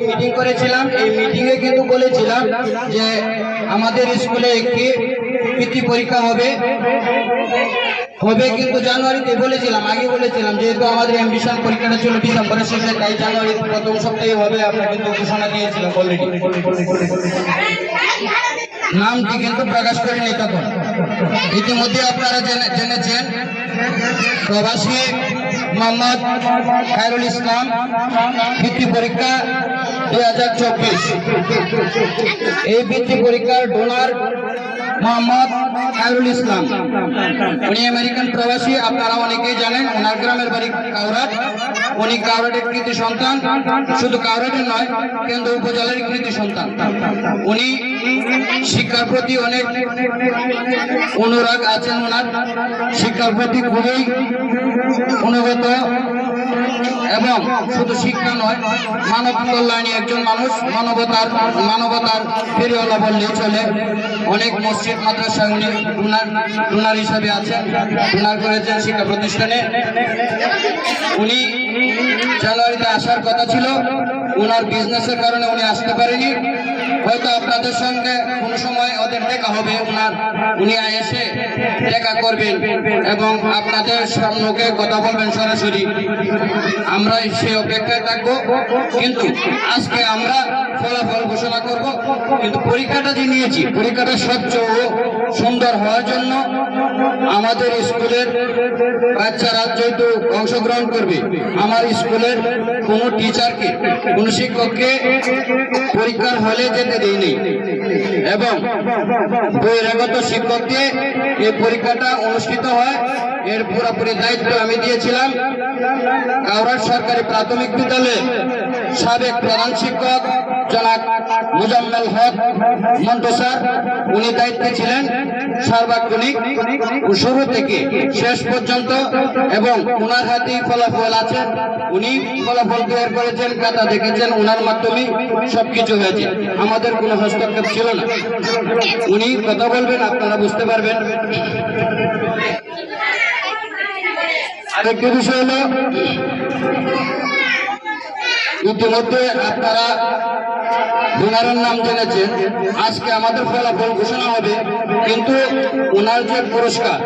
Meeting করেছিলাম, এই meeting এ কিন্তু বলেছিলাম যে আমাদের স্কুলে একটি বৃত্তি পরীক্ষা হবে। হবে কিন্তু জানুয়ারিতে বলেছিলাম, আগে বলেছিলাম, যেহেতু আমাদের অ্যাম্বিশন পরীক্ষাটা ছিল ডিসেম্বরের শেষে, তাই জানুয়ারি প্রথম সপ্তাহে হবে আমরা কিন্তু ঘোষণা দিয়েছিলাম অলরেডি নামটি কিন্তু প্রকাশ করেনি তখন। ইতিমধ্যে আপনারা জেনে- জেনেছেন, প্রবাসী মোহাম্মদ খায়রুল ইসলাম বৃত্তি পরীক্ষা দুই হাজার চব্বিশ। এই বৃত্তি পরীক্ষার ডোনার মোহাম্মদ খায়রুল ইসলাম। উনি আমেরিকান প্রবাসী, আপনারা অনেকেই জানেন, ওনার গ্রামের বাড়ি কাউরাট উনি কাউরাটের কৃতি সন্তান। শুধু কাউরাটের নয়, কেন্দ্র উপজেলার কৃতি সন্তান। উনি শিক্ষার প্রতি অনেক অনুরাগ আছেন ওনার। শিক্ষার প্রতি খুবই অনুগত। এবং শুধু শিক্ষা নয়, মানব কল্যাণী একজন মানুষ, মানবতার মানবতার ফেরিওয়ালা বললেই চলে। অনেক মসজিদ মাদ্রাসা উনি ডোনার ডোনার হিসাবে আছেন ডোনার করেছেন শিক্ষা প্রতিষ্ঠানে। উনি জানুয়ারিতে আসার কথা ছিল ওনার বিজনেসের কারণে উনি আসতে পারেনি। হয়তো আপনাদের সঙ্গে কোনো সময় ওদের দেখা হবে, ওনার, উনি এসে দেখা করবেন এবং আপনাদের সম্মুখে কথা বলবেন সরাসরি। আমরা সে অপেক্ষায় থাকব, কিন্তু আজকে আমরা ফলাফল ঘোষণা করব। কিন্তু পরীক্ষাটা যে নিয়েছি, পরীক্ষাটা স্বচ্ছ ও সুন্দর হওয়ার জন্য আমাদের স্কুলের বাচ্চারা যেহেতু অংশগ্রহণ করবে। আমার স্কুলের কোনো টিচারকে কোনো শিক্ষককে পরীক্ষার হলে যেতে দেয়নি। এবং বহিরাগত শিক্ষককে এই পরীক্ষাটা অনুষ্ঠিত হয়। এর পুরোপুরি দায়িত্ব আমি দিয়েছিলাম। কাউরার সরকারি প্রাথমিক বিদ্যালয়ে সাবেক প্রধান শিক্ষক জনাব মুজাম্মেল হক মন্টু স্যার উনি দায়িত্বে ছিলেন সার্বক্ষণিক শুরু থেকে শেষ পর্যন্ত এবং ওনার হাতেই ফলাফল আছে। উনি ফলাফল তৈরি করেছেন, খাতা দেখেছেন ওনার মাধ্যমে সবকিছু হয়েছে। আমাদের কোনো হস্তক্ষেপ ছিল না। উনি কথা বলবেন, আপনারা বুঝতে পারবেন। আরেকটি বিষয় হলো ইতিমধ্যে আপনারা ওনারের নাম জেনেছেন। আজকে আমাদের ফলাফল ঘোষণা হবে কিন্তু ওনার যে পুরস্কার